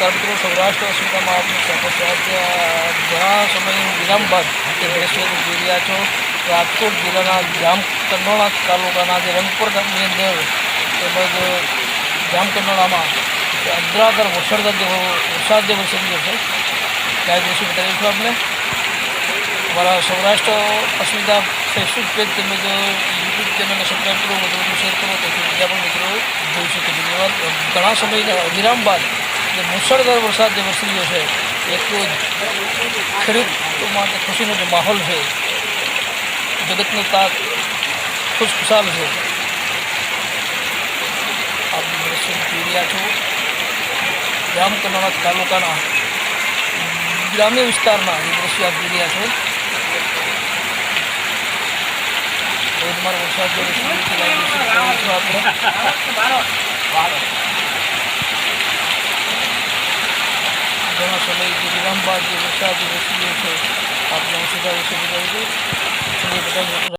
નમસ્કાર મિત્રો સૌરાષ્ટ્ર અસ્મિતામાં આપનું સ્વાગત છે આજે આ ઘણા સમયનું વિરામ બાદ જે દ્રશ્ય તમે જોઈ રહ્યા છો રાજકોટ જિલ્લાના જામ કંડોળા તાલુકાના જે રંગપુર ગામની અંદર તેમજ જામ કંડોળામાં જે અદ્રાકર વરસાદ જેવો વરસાદ જે વરસી રહ્યો છે ત્યાં દ્રશ્ય બતાવીશું આપને અમારા સૌરાષ્ટ્ર અસ્મિતા ફેસબુક પેજ તેમજ યુટ્યુબ ચેનલને સબસ્ક્રાઈબ કરો વધુ વધુ શેર કરો તેથી બીજા પણ મિત્રો જોઈ શકે ધન્યવાદ ઘણા સમયના વિરામ બાદ જે મુસળધાર વરસાદ જે વરસી રહ્યો છે એક ખેડૂતો માટે ખુશીનો જે માહોલ છે જગતનો તાક ખુશખુશાલ છે આપ દ્રશ્ય જોઈ રહ્યા છો જામ કનોડા તાલુકાના ગ્રામ્ય વિસ્તારના જે દ્રશ્ય આપ જોઈ રહ્યા છો ધોધમાર વરસાદ જે વરસી રહ્યો છે લાઈવ દ્રશ્ય જોઈ રહ્યા છો આપણે ઘણો સમય જે વિરામબાદ જે વરસાદ વસી ગયો છે આપણે સુધારો છે